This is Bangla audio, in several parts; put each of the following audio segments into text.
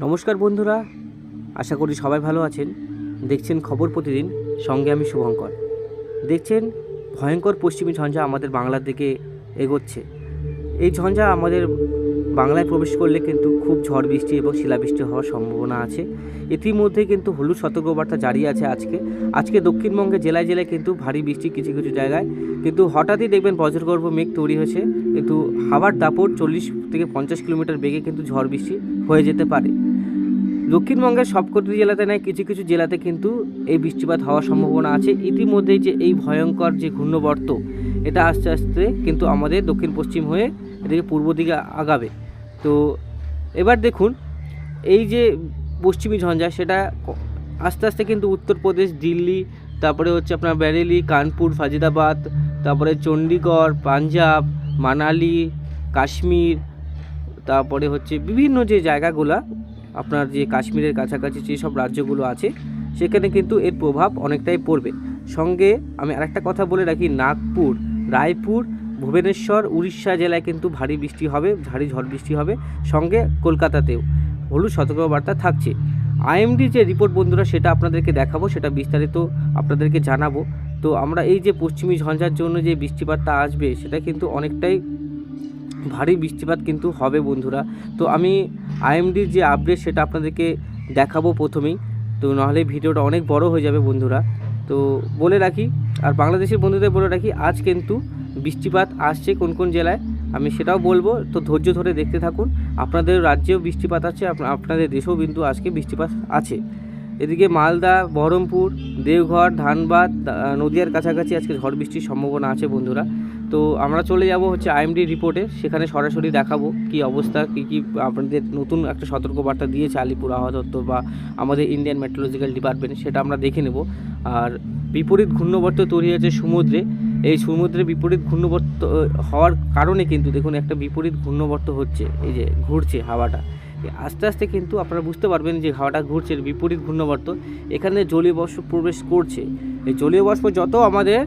নমস্কার বন্ধুরা, আশা করি সবাই ভালো আছেন। দেখছেন খবর প্রতিদিন, সঙ্গে আমি শুভঙ্কর। দেখছেন ভয়ঙ্কর পশ্চিমী ঝঞ্ঝা আমাদের বাংলার দিকে এগোচ্ছে। এই ঝঞ্ঝা আমাদের বাংলায় প্রবেশ করলে কিন্তু খুব ঝড় বৃষ্টি এবং শিলাবৃষ্টি হওয়ার সম্ভাবনা আছে। ইতিমধ্যে কিন্তু হলুদ সতর্কবার্তা জারি আছে আজকে। আজকে দক্ষিণবঙ্গে জেলায় জেলায় কিন্তু ভারী বৃষ্টি কিছু কিছু জায়গায়। কিন্তু হঠাৎই দেখবেন বজ্রগর্ভ মেঘ তৈরি হয়েছে। কিন্তু হাওয়ার দাপট চল্লিশ থেকে পঞ্চাশ কিলোমিটার বেগে কিন্তু ঝড় বৃষ্টি হয়ে যেতে পারে। দক্ষিণবঙ্গের সবকটি জেলাতে নয়, কিছু কিছু জেলাতে কিন্তু এই বৃষ্টিপাত হওয়ার সম্ভাবনা আছে। ইতিমধ্যেই যে এই ভয়ঙ্কর যে ঘূর্ণবর্ত, এটা আস্তে আস্তে কিন্তু আমাদের দক্ষিণ পশ্চিম হয়ে এদিকে পূর্ব দিকে আগাবে। তো এবার দেখুন, এই যে পশ্চিমী ঝঞ্ঝা, সেটা আস্তে আস্তে কিন্তু উত্তরপ্রদেশ, দিল্লি, তারপরে হচ্ছে আপনার ব্যারেলি, কানপুর ফাজিদাবাদ তারপরে চণ্ডীগড় পাঞ্জাব, মানালি, কাশ্মীর, তারপরে হচ্ছে বিভিন্ন যে জায়গাগুলো, আপনার যে কাশ্মীরের কাছাকাছি যেসব রাজ্যগুলো আছে, সেখানে কিন্তু এর প্রভাব অনেকটাই পড়বে। সঙ্গে আমি আরেকটা কথা বলে রাখি, নাগপুর, রায়পুর ভুবনেশ্বর, উড়িষ্যা জেলায় কিন্তু ভারী বৃষ্টি হবে, ভারী ঝড় বৃষ্টি হবে। সঙ্গে কলকাতাতেও হলুদ সতর্কবার্তা থাকছে। আইএমডি যে রিপোর্ট বন্ধুরা, সেটা আপনাদেরকে দেখাবো, সেটা বিস্তারিত আপনাদেরকে জানাব। তো আমরা এই যে পশ্চিমী ঝঞ্ঝার জন্য যে বৃষ্টিপাতটা আসবে, সেটা কিন্তু অনেকটাই ভারী বৃষ্টিপাত কিন্তু হবে বন্ধুরা। তো আমি আইএমডির যে আপডেট সেটা আপনাদেরকে দেখাবো প্রথমেই। তো নাহলে ভিডিওটা অনেক বড় হয়ে যাবে বন্ধুরা। তো বলে রাখি, আর বাংলাদেশের বন্ধুদের বলে রাখি, আজ কিন্তু বৃষ্টিপাত আসছে কোন কোন জেলায়, আমি সেটাও বলব, তো ধৈর্য ধরে দেখতে থাকুন। আপনাদের রাজ্যেও বৃষ্টিপাত আছে আপ- আপনাদের দেশেও কিন্তু আজকে বৃষ্টিপাত আছে। এদিকে মালদা, বহরমপুর, দেওঘর, ধানবাদ নদিয়ার কাছাকাছি আজকে ঝড় বৃষ্টির সম্ভাবনা আছে বন্ধুরা। তো আমরা চলে যাব হচ্ছে আইএমডি রিপোর্টে, সেখানে সরাসরি দেখাবো কি অবস্থা, কি কি আপনাদের নতুন একটা সতর্কবার্তা দিয়েছে আলিপুর আবহাওয়া দপ্তর বা আমাদের ইন্ডিয়ান মেট্রোলজিক্যাল ডিপার্টমেন্ট, সেটা আমরা দেখে নেব। আর বিপরীত ঘূর্ণবর্ত তৈরি হয়েছে সমুদ্রে এই সমুদ্রে বিপরীত ঘূর্ণবর্ত হওয়ার কারণে কিন্তু দেখুন একটা বিপরীত ঘূর্ণবর্ত হচ্ছে, এই যে ঘুরছে হাওয়াটা। আস্তে আস্তে কিন্তু আপনারা বুঝতে পারবেন যে হাওয়াটা ঘুরছে বিপরীত ঘূর্ণবর্ত। এখানে জলীয় বাষ্প প্রবেশ করছে। এই জলীয় বাষ্প যত আমাদের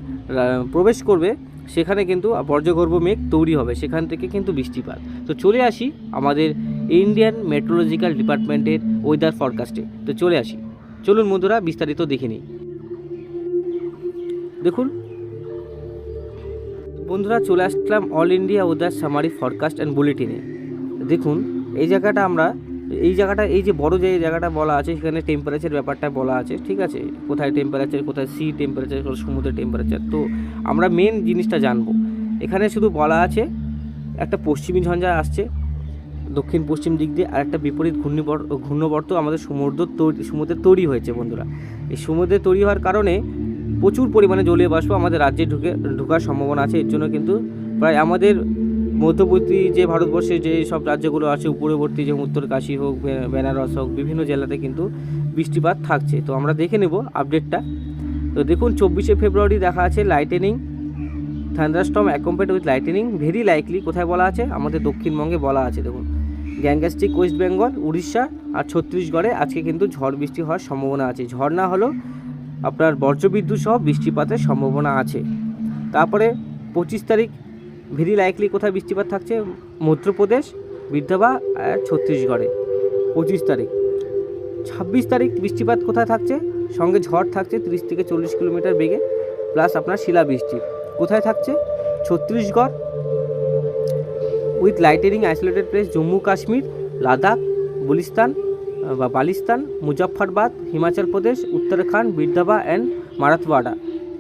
প্রবেশ করবে, সেখানে কিন্তু বর্জ্যগর্ভ মেঘ তৈরি হবে, সেখান থেকে কিন্তু বৃষ্টিপাত। তো চলে আসি আমাদের ইন্ডিয়ান মেট্রোলজিক্যাল ডিপার্টমেন্টের ওয়েদার ফরকাস্টে তো চলে আসি। চলুন বন্ধুরা, বিস্তারিত দেখে নিই। দেখুন বন্ধুরা চলে আসলাম all India weather summary forecast and বুলেটিনে দেখুন, এই জায়গাটা আমরা, এই জায়গাটা, এই যে বড় যে জায়গাটা বলা আছে, সেখানে টেম্পারেচার ব্যাপারটা বলা আছে, ঠিক আছে? কোথায় টেম্পারেচার কোথায় সি টেম্পারেচার কোথায় সমুদ্রের টেম্পারেচার তো আমরা মেন জিনিসটা জানব। এখানে শুধু বলা আছে, একটা পশ্চিমী ঝঞ্ঝা আসছে, দক্ষিণ পশ্চিম দিক দিয়ে, আর একটা বিপরীত ঘূর্ণিবর্ত ঘূর্ণবর্ত আমাদের সমুদ্র তৈরি, সমুদ্রে তৈরি হয়েছে, বন্ধুরা। এই সমুদ্রে তৈরি হওয়ার কারণে প্রচুর পরিমাণে জলীয় বাষ্প আমাদের রাজ্যে ঢুকে, ঢোকার সম্ভাবনা আছে। এর জন্য কিন্তু প্রায় আমাদের মধ্যবর্তী যে ভারতবর্ষের যে সব রাজ্যগুলো আছে উপরবর্তী যে উত্তরকাশী হোক বেনারস হোক, বিভিন্ন জেলাতে কিন্তু বৃষ্টিপাত থাকছে। তো আমরা দেখে নেব আপডেটটা। তো দেখুন, চব্বিশে ফেব্রুয়ারি দেখা আছে lightning thunderstorm accompanied with lightning very likely কোথায় বলা আছে? আমাদের দক্ষিণবঙ্গে বলা আছে। দেখুন গ্যাঙ্গাস্টিক ওয়েস্ট বেঙ্গল, উড়িষ্যা আর ছত্তিশগড়ে আজকে কিন্তু ঝড় বৃষ্টি হওয়ার সম্ভাবনা আছে। ঝড় না হলেও আপনার বজ্রবিদ্যুৎ সহ বৃষ্টিপাতের সম্ভাবনা আছে। তারপরে পঁচিশ তারিখ ভেরি লাইকলি কোথায় বৃষ্টিপাত থাকছে? মধ্যপ্রদেশ, বিধাবা, আর ছত্তিশগড়ে। পঁচিশ তারিখ। ছাব্বিশ তারিখ বৃষ্টিপাত কোথায় থাকছে? সঙ্গে ঝড় থাকছে তিরিশ থেকে চল্লিশ কিলোমিটার বেগে প্লাস আপনার শিলাবৃষ্টি। কোথায় থাকছে? Chhattisgarh with lightning isolated place Jammu Kashmir Ladakh বুলিস্তান বা বালিস্তান, মুজফ্ফরবাদ, হিমাচল প্রদেশ, উত্তরাখণ্ড বিরধাবা অ্যান্ড মারাথওয়াড়া।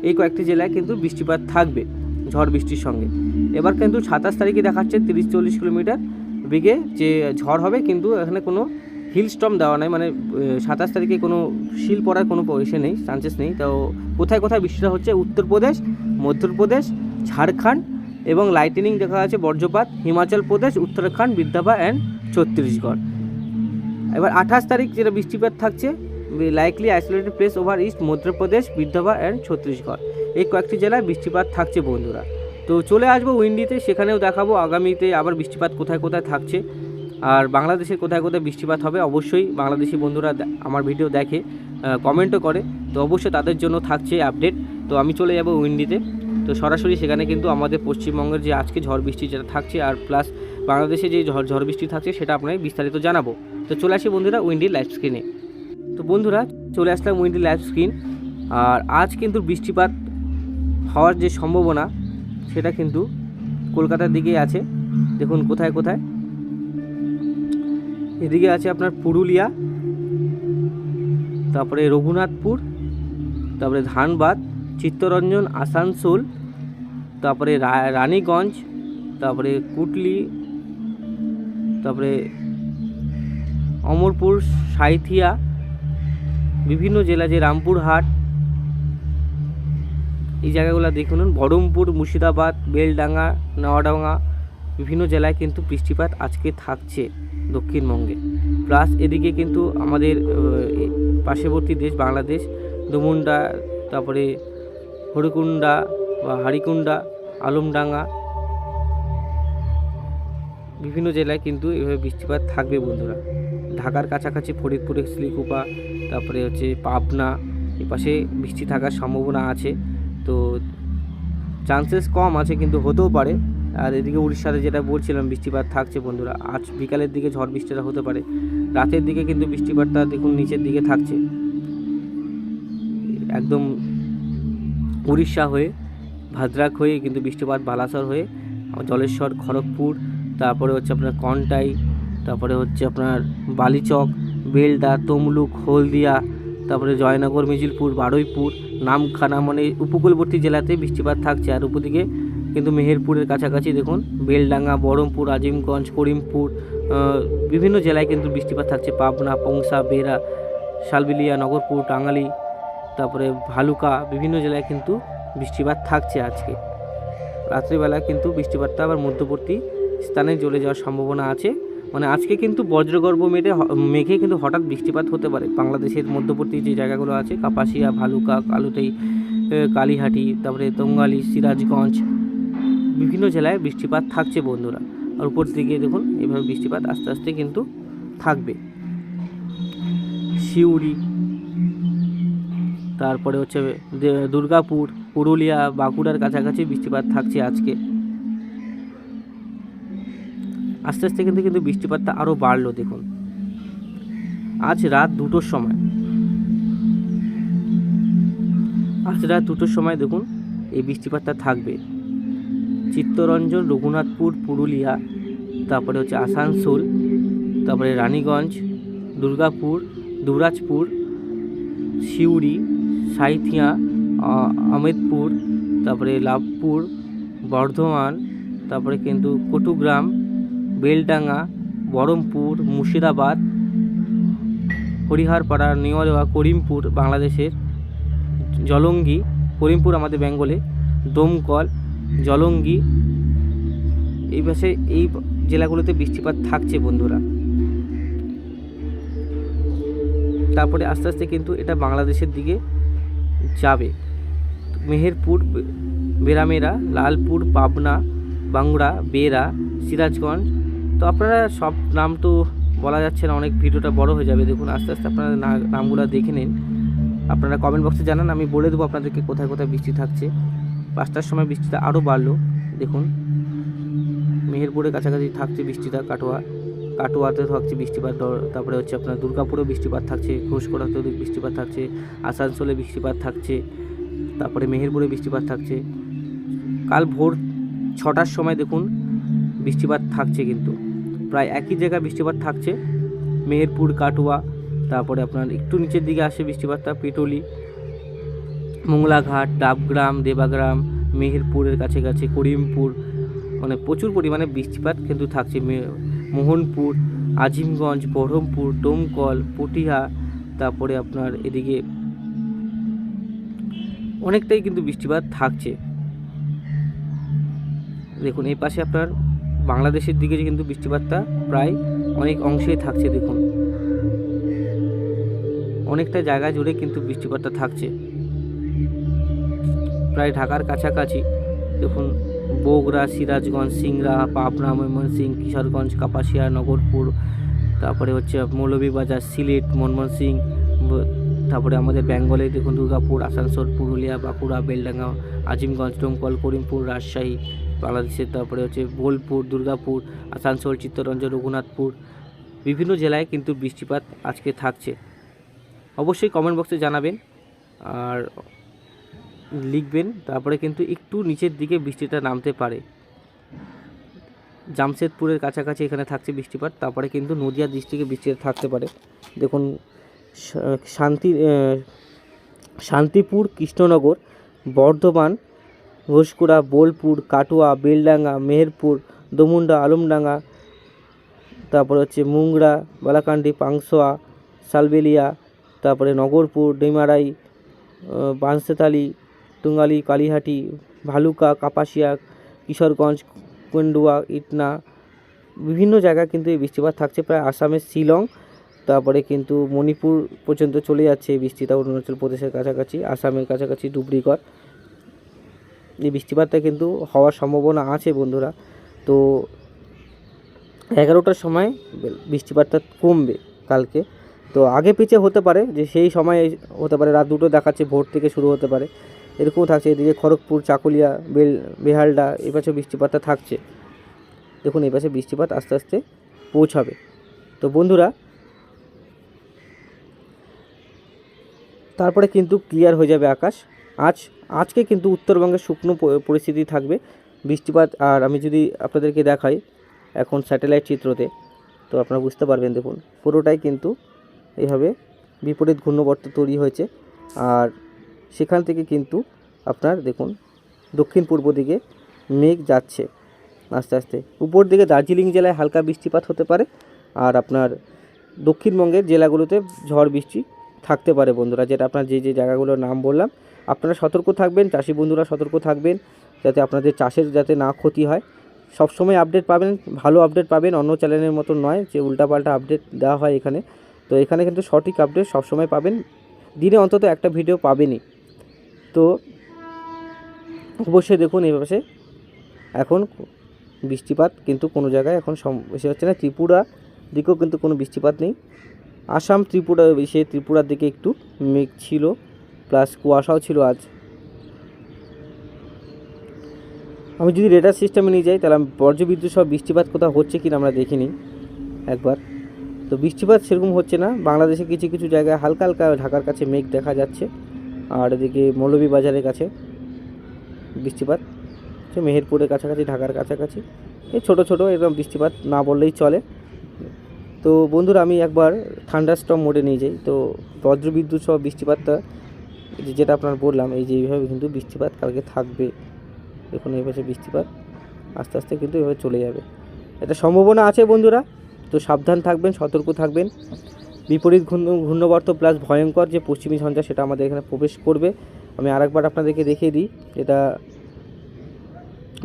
এই কয়েকটি জেলায় কিন্তু বৃষ্টিপাত থাকবে, ঝড় বৃষ্টির সঙ্গে। এবার কিন্তু সাতাশ তারিখে দেখাচ্ছে তিরিশ চল্লিশ কিলোমিটার বেগে যে ঝড় হবে, কিন্তু এখানে কোনো হিল স্টম দেওয়া নাই। মানে সাতাশ তারিখে কোনো শিল পড়ার কোনো ইসে নেই চান্সেস নেই। তো কোথায় কোথায় বৃষ্টিটা হচ্ছে? উত্তরপ্রদেশ মধ্যপ্রদেশ ঝাড়খণ্ড এবং লাইটেনিং দেখা যাচ্ছে, বজ্রপাত, হিমাচল প্রদেশ, উত্তরাখণ্ড বিদ্যাভা অ্যান্ড ছত্তিশগড়। এবার আঠাশ তারিখ যেটা বৃষ্টিপাত থাকছে likely isolated place over east Madhya Pradesh বিদ্যাভা and Chhattisgarh. এই কয়েকটি জেলায় বৃষ্টিপাত থাকছে বন্ধুরা। তো চলে আসব উইন্ডিতে, সেখানেও দেখাবো আগামীতে আবার বৃষ্টিপাত কোথায় কোথায় থাকছে। আর বাংলাদেশের কোথায় কোথায় বৃষ্টিপাত হবে অবশ্যই বাংলাদেশি বন্ধুরা আমার ভিডিও দেখে কমেন্টও করে। তো অবশ্যই তাদের জন্য থাকছে আপডেট তো আমি চলে যাব উইন্ডিতে। তো সরাসরি সেখানে কিন্তু আমাদের পশ্চিমবঙ্গের যে আজকে ঝড় বৃষ্টি যেটা থাকছে, আর প্লাস বাংলাদেশে যে ঝড় ঝড় বৃষ্টি থাকছে, সেটা আপনাকে বিস্তারিত জানাব। তো চলে আসি বন্ধুরা উইন্ডি লাইভ স্ক্রিনে। তো বন্ধুরা, চলে আসলাম উইন্ডি লাইভ স্ক্রিন। আর আজ কিন্তু বৃষ্টিপাত হওয়ার যে সম্ভাবনা, সেটা কিন্তু কলকাতার দিকেই আছে। দেখুন কোথায় কোথায়। এদিকে আছে আপনার পুরুলিয়া, তারপরে রঘুনাথপুর, তারপরে ধানবাদ, চিত্তরঞ্জন, আসানসোল, তারপরে রানীগঞ্জ, তারপরে কুটলি, তারপরে অমরপুর, সাঁইথিয়া, বিভিন্ন জেলা যে রামপুরহাট, এই জায়গাগুলো দেখুন বহরমপুর, মুর্শিদাবাদ, বেলডাঙ্গা, নওয়াডাঙ্গা, বিভিন্ন জেলায় কিন্তু বৃষ্টিপাত আজকে থাকছে দক্ষিণবঙ্গে। প্লাস এদিকে কিন্তু আমাদের পার্শ্ববর্তী দেশ বাংলাদেশ, দুমুন্ডা, তারপরে হরিকুন্ডা বা হারিকুন্ডা আলমডাঙ্গা, বিভিন্ন জেলায় কিন্তু এভাবে বৃষ্টিপাত থাকবে বন্ধুরা। ঢাকার কাছাকাছি ফরিদপুরে শ্রীকুপা তারপরে হচ্ছে পাবনা এপাশে বৃষ্টি থাকার সম্ভাবনা আছে। তো চান্সেস কম আছে কিন্তু হতেও পারে। আর এদিকে উড়িষ্যাতে যেটা বলছিলাম, বৃষ্টিপাত থাকছে বন্ধুরা। আজ বিকালের দিকে ঝড় বৃষ্টিটা হতে পারে। রাতের দিকে কিন্তু বৃষ্টিপাতটা দেখুন নিচের দিকে থাকছে। একদম উড়িষ্যা হয়ে, ভাদ্রাক হয়ে কিন্তু বৃষ্টিপাত বালাসর হয়ে, জলেশ্বর, খড়গপুর, তারপরে হচ্ছে আপনার কন্টাই, তারপরে হচ্ছে আপনার বালিচক, বেলদা, তমলুক, হলদিয়া, তারপরে জয়নগর, মিজিলপুর, বারুইপুর, নামখানা মানে উপকূলবর্তী জেলাতে বৃষ্টিপাত থাকছে। আর উপদিকে কিন্তু মেহেরপুরের কাছাকাছি দেখুন, বেলডাঙ্গা বহরমপুর আজিমগঞ্জ, করিমপুর বিভিন্ন জেলায় কিন্তু বৃষ্টিপাত থাকছে। পাবনা, পংসা বেরা শালবিলিয়া, নগরপুর, টাঙ্গালি, তারপরে ভালুকা, বিভিন্ন জেলায় কিন্তু বৃষ্টিপাত থাকছে আজকে। রাত্রিবেলা কিন্তু বৃষ্টিপাতটা আবার মধ্যবর্তী স্থানে চলে যাওয়ার সম্ভাবনা আছে। মানে আজকে কিন্তু বজ্রগর্ভ মেঘে মেঘে কিন্তু হঠাৎ বৃষ্টিপাত হতে পারে। বাংলাদেশের মধ্যবর্তী যে জায়গাগুলো আছে, কাপাসিয়া, ভালুকা, কালুতেই কালীহাটি, তারপরে তঙ্গালি সিরাজগঞ্জ, বিভিন্ন জেলায় বৃষ্টিপাত থাকছে বন্ধুরা। আর উপর দিকে দেখুন, এভাবে বৃষ্টিপাত আস্তে আস্তে কিন্তু থাকবে। সিউড়ি, তারপরে হচ্ছে দুর্গাপুর, পুরুলিয়া, বাঁকুড়ার কাছাকাছি বৃষ্টিপাত থাকছে আজকে। আস্তে আস্তে কিন্তু কিন্তু বৃষ্টিপাতটা আরও বাড়লো, দেখুন। আজ রাত দুটোর সময়। আজ রাত দুটোর সময় দেখুন, এই বৃষ্টিপাতটা থাকবে। চিত্তরঞ্জন, রঘুনাথপুর, পুরুলিয়া, তারপরে হচ্ছে আসানসোল, তারপরে রানীগঞ্জ, দুর্গাপুর দুবরাজপুর সিউড়ি, সাঁইথিয়া আমেদপুর, তারপরে লাভপুর, বর্ধমান, তারপরে কিন্তু কটুগ্রাম বেলডাঙ্গা বহরমপুর মুর্শিদাবাদ, হরিহারপাড়া নিওয়ালেওয়া করিমপুর বাংলাদেশের জলঙ্গি, করিমপুর আমাদের বেঙ্গলে, দমকল, জলঙ্গি, এই পাশে এই জেলাগুলোতে বৃষ্টিপাত থাকছে বন্ধুরা। তারপরে আস্তে আস্তে কিন্তু এটা বাংলাদেশের দিকে যাবে। মেহেরপুর বেরামেরা লালপুর, পাবনা বাংড়া বেরা সিরাজগঞ্জ তো আপনারা সব নাম তো বলা যাচ্ছে না, অনেক ভিডিওটা বড় হয়ে যাবে। দেখুন, আস্তে আস্তে আপনারা নামগুলো দেখে নিন। আপনারা কমেন্ট বক্সে জানান, আমি বলে দেবো আপনাদেরকে কোথায় কোথায় বৃষ্টি থাকছে। পাঁচটার সময় বৃষ্টিটা আরও বাড়লো, দেখুন। মেহেরপুরের কাছাকাছি থাকছে বৃষ্টিটা, কাটোয়া। কাটোয়াতে থাকছে বৃষ্টিপাত তারপরে হচ্ছে আপনার দুর্গাপুরেও বৃষ্টিপাত থাকছে ঘোষকরাতে বৃষ্টিপাত থাকছে, আসানসোলে বৃষ্টিপাত থাকছে, তারপরে মেহেরপুরে বৃষ্টিপাত থাকছে। কাল ভোর ছটার সময় দেখুন, বৃষ্টিপাত থাকছে কিন্তু। প্রায় একই জায়গায় বৃষ্টিপাত থাকছে। মেহেরপুর, কাটুয়া, তারপরে আপনার একটু নিচের দিকে আসে বৃষ্টিপাতটা, পেটলি, মোংলাঘাট, ডাবগ্রাম, দেবাগ্রাম, মেহেরপুরের কাছে কাছে করিমপুর মানে প্রচুর পরিমাণে বৃষ্টিপাত কিন্তু থাকছে। মোহনপুর, আজিমগঞ্জ, বহরমপুর ডোমকল পটিয়া তারপরে আপনার এদিকে অনেকটাই কিন্তু বৃষ্টিপাত থাকছে। দেখুন, এই পাশে আপনার বাংলাদেশের দিকে কিন্তু বৃষ্টিপাতটা প্রায় অনেক অংশেই থাকছে, দেখুন। অনেকটা জায়গা জুড়ে কিন্তু বৃষ্টিপাতটা থাকছে। প্রায় ঢাকার কাছাকাছি, দেখুন, বগুড়া, সিরাজগঞ্জ, সিংড়া, পাবনা, ময়মনসিংহ, কিশোরগঞ্জ, কাপাসিয়া, নগরপুর, তারপরে হচ্ছে মৌলভীবাজার, সিলেট, ময়মনসিংহ, তারপরে আমাদের বেঙ্গলে, দেখুন, দুর্গাপুর, আসানসোল, পুরুলিয়া, বাঁকুড়া, বেলডাঙ্গা, আজিমগঞ্জ, ডোমকল, করিমপুর, রাজশাহী বাংলাদেশের, তারপরে হচ্ছে বোলপুর, দুর্গাপুর, আসানসোল, চিত্তরঞ্জন, রঘুনাথপুর, বিভিন্ন জেলায় কিন্তু বৃষ্টিপাত আজকে থাকছে। অবশ্যই কমেন্ট বক্সে জানাবেন আর লিখবেন, তারপরে কিন্তু একটু নিচের দিকে বৃষ্টিটা নামতে পারে। জামশেদপুরের কাছাকাছি এখানে থাকছে বৃষ্টিপাত, তারপরে কিন্তু নদিয়া ডিস্ট্রিক্টে বৃষ্টিটা থাকতে পারে। দেখুন, শান্তি শান্তিপুর, কৃষ্ণনগর, বর্ধমান ঘোষকুড়া, বোলপুর, কাটুয়া, বেলডাঙ্গা, মেহেরপুর, দমুন্ডা, আলমডাঙ্গা, তারপরে হচ্ছে মুংরা বালাকান্দি, পাংশোয়া, সালবেলিয়া, তারপরে নগরপুর, ডেমারাই বাঁশতালি টুঙ্গালি কালীহাটি, ভালুকা, কাপাসিয়া, কিশোরগঞ্জ কুন্ডুয়া ইটনা, বিভিন্ন জায়গা কিন্তু এই বৃষ্টিপাত থাকছে। প্রায় আসামের শিলং, তারপরে কিন্তু মণিপুর পর্যন্ত চলে যাচ্ছে এই বৃষ্টিটা। অরুণাচল প্রদেশের কাছাকাছি, আসামের কাছাকাছি ডুবরিগড় এই বৃষ্টিপাতটা কিন্তু হওয়ার সম্ভাবনা আছে বন্ধুরা। তো এগারোটার সময় বৃষ্টিপাতটা কমবে কালকে। তো আগে পিছে হতে পারে যে সেই সময় হতে পারে, রাত দুটো দেখাচ্ছে, ভোর থেকে শুরু হতে পারে। এরকমও থাকছে, এদিকে খড়গপুর, চাকুলিয়া, বেল, বেহালডা এই পাশে বৃষ্টিপাতটা থাকছে। দেখুন, এই পাশে বৃষ্টিপাত আস্তে আস্তে পৌঁছাবে। তো বন্ধুরা, তারপরে কিন্তু ক্লিয়ার হয়ে যাবে আকাশ। আজ আজকে কিন্তু উত্তরবঙ্গে শুকনো পরিস্থিতি থাকবে। বৃষ্টিপাত, আর আমি যদি আপনাদেরকে দেখাই এখন স্যাটেলাইট চিত্রতে, তো আপনারা বুঝতে পারবেন দেখুন, পুরোটাই কিন্তু এইভাবে বিপরীত ঘূর্ণবর্ত তৈরি হয়েছে। আর সেখান থেকে কিন্তু আপনার দেখুন, দক্ষিণ পূর্ব দিকে মেঘ যাচ্ছে আস্তে আস্তে। উপর দিকে দার্জিলিং জেলায় হালকা বৃষ্টিপাত হতে পারে, আর আপনার দক্ষিণবঙ্গের জেলাগুলোতে ঝড় বৃষ্টি থাকতে পারে বন্ধুরা, যেটা আপনার যে যে জায়গাগুলোর নাম বললাম আপনারা সতর্ক থাকবেন, চাষি বন্ধুরা সতর্ক থাকবেন, যাতে আপনাদের চাষের যাতে না ক্ষতি হয়। সবসময় আপডেট পাবেন, ভালো আপডেট পাবেন, অন্য চ্যানেলের মতো নয়, যে উল্টাপাল্টা আপডেট দেওয়া হয় এখানে। তো এখানে কিন্তু সঠিক আপডেট সবসময় পাবেন। দিনে অন্তত একটা ভিডিও পাবেনই। তো অবশ্যই দেখুন এই পাশে। এখন বৃষ্টিপাত কিন্তু কোনো জায়গায় এখন বেশি হচ্ছে না। ত্রিপুরা দিকেও কিন্তু কোনো বৃষ্টিপাত নেই। আসাম ত্রিপুরা, সে ত্রিপুরার দিকে একটু মেঘ ছিল। প্লাস কুয়াশাও ছিল আজ। আমি যদি রেডার সিস্টেমে নিয়ে যাই, তাহলে আমি বজ্রবিদ্যুৎ সহ বৃষ্টিপাত কোথাও হচ্ছে কিনা আমরা দেখিনি একবার। তো বৃষ্টিপাত সেরকম হচ্ছে না। বাংলাদেশে কিছু কিছু জায়গায় হালকা হালকা ঢাকার কাছে মেঘ দেখা যাচ্ছে। আর এদিকে মৌলভীবাজারের কাছে বৃষ্টিপাত। মেহেরপুরের কাছাকাছি, ঢাকার কাছাকাছি। এই ছোটো ছোটো এরকম বৃষ্টিপাত না বললেই চলে। তো বন্ধুরা, আমি একবার ঠান্ডা স্টম মোডে নিয়ে যাই। তো বজ্রবিদ্যুৎ সহ বৃষ্টিপাতটা যেটা আপনার বললাম, এই যে এইভাবে কিন্তু বৃষ্টিপাত কালকে থাকবে। দেখুন, এই পাশে বৃষ্টিপাত আস্তে আস্তে কিন্তু এভাবে চলে যাবে। এটা সম্ভাবনা আছে বন্ধুরা, তো সাবধান থাকবেন, সতর্ক থাকবেন। বিপরীত ঘূর্ণ, ঘূর্ণবর্ত প্লাস ভয়ঙ্কর যে পশ্চিমী ঝঞ্ঝা, সেটা আমাদের এখানে প্রবেশ করবে। আমি আরেকবার আপনাদেরকে দেখিয়ে দিই, এটা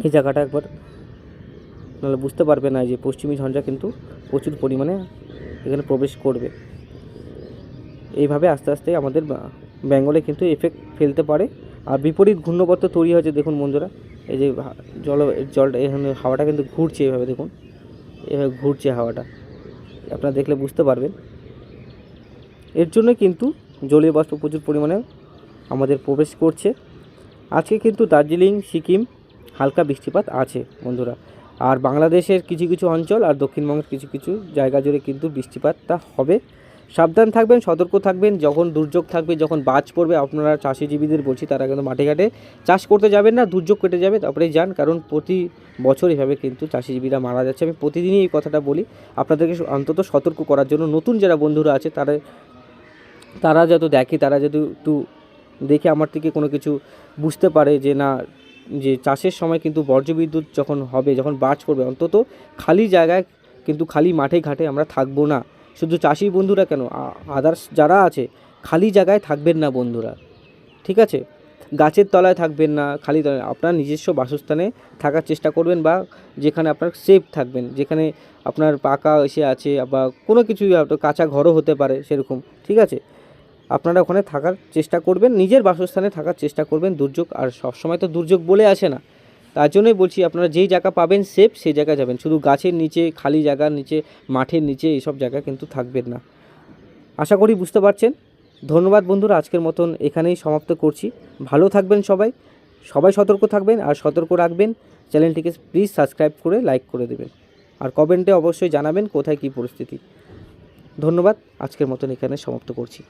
এই জায়গাটা একবার। নাহলে বুঝতে পারবে না যে পশ্চিমী ঝঞ্ঝা কিন্তু প্রচুর পরিমাণে এখানে প্রবেশ করবে। এইভাবে আস্তে আস্তে আমাদের বেঙ্গলে কিন্তু এফেক্ট ফেলতে পারে। আর বিপরীত ঘূর্ণবর্ত তৈরি হয়েছে, দেখুন বন্ধুরা, এই যে জল জলটা এখানে হাওয়াটা কিন্তু ঘুরছে এভাবে, দেখুন, এভাবে ঘুরছে হাওয়াটা। আপনারা দেখলে বুঝতে পারবেন। এর জন্য কিন্তু জলীয় বাষ্প প্রচুর পরিমাণে আমাদের প্রবেশ করছে। আজকে কিন্তু দার্জিলিং, সিকিম হালকা বৃষ্টিপাত আছে, বন্ধুরা। আর বাংলাদেশের কিছু কিছু অঞ্চল আর দক্ষিণবঙ্গের কিছু কিছু জায়গা জুড়ে কিন্তু বৃষ্টিপাতটা হবে। সাবধান থাকবেন, সতর্ক থাকবেন, যখন দুর্যোগ থাকবে, যখন বাজ পড়বে, আপনারা চাষিজীবীদের বলছি, তারা কিন্তু মাঠে ঘাটে চাষ করতে যাবেন না, দুর্যোগ কেটে যাবে তারপরে যান, কারণ প্রতি বছর এভাবে কিন্তু চাষিজীবীরা মারা যাচ্ছে। আমি প্রতিদিনই এই কথাটা বলি, আপনাদেরকে অন্তত সতর্ক করার জন্য নতুন যারা বন্ধুরা আছে, তারা তারা যত দেখে, তারা যদি একটু দেখে আমার থেকে কোনো কিছু বুঝতে পারে যে না, যে চাষের সময় কিন্তু বর্জ্যবিদ্যুৎ যখন হবে, যখন বাজ পড়বে, অন্তত খালি জায়গায় কিন্তু খালি মাঠে ঘাটে আমরা থাকব না। শুধু চাষি বন্ধুরা কেন? আদার্স যারা আছে, খালি জায়গায় থাকবেন না বন্ধুরা। ঠিক আছে? গাছের তলায় থাকবেন না, খালি তলায়। আপনার নিজস্ব বাসস্থানে থাকার চেষ্টা করবেন বা যেখানে আপনার সেফ থাকবেন, যেখানে আপনার পাকা এসে আছে বা কোনো কিছুই কাঁচা ঘরও হতে পারে সেরকম। ঠিক আছে? আপনারা ওখানে থাকার চেষ্টা করবেন, নিজের বাসস্থানে থাকার চেষ্টা করবেন, দুর্যোগ আর সবসময় তো দুর্যোগ বলে আসে না। তার জন্যই বলছি, আপনারা যেই জায়গা পাবেন সেফ সেই জায়গায় যাবেন। শুধু গাছের নিচে, খালি জায়গার নিচে, মাঠের নিচে এইসব জায়গা কিন্তু থাকবেন না। আশা করি বুঝতে পারছেন। ধন্যবাদ বন্ধুরা, আজকের মতন এখানেই সমাপ্ত করছি। ভালো থাকবেন সবাই সবাই সতর্ক থাকবেন আর সতর্ক রাখবেন। চ্যানেলটিকে প্লিজ সাবস্ক্রাইব করে লাইক করে দেবেন। আর কমেন্টে অবশ্যই জানাবেন কোথায় কী পরিস্থিতি। ধন্যবাদ, আজকের মতন এখানে সমাপ্ত করছি।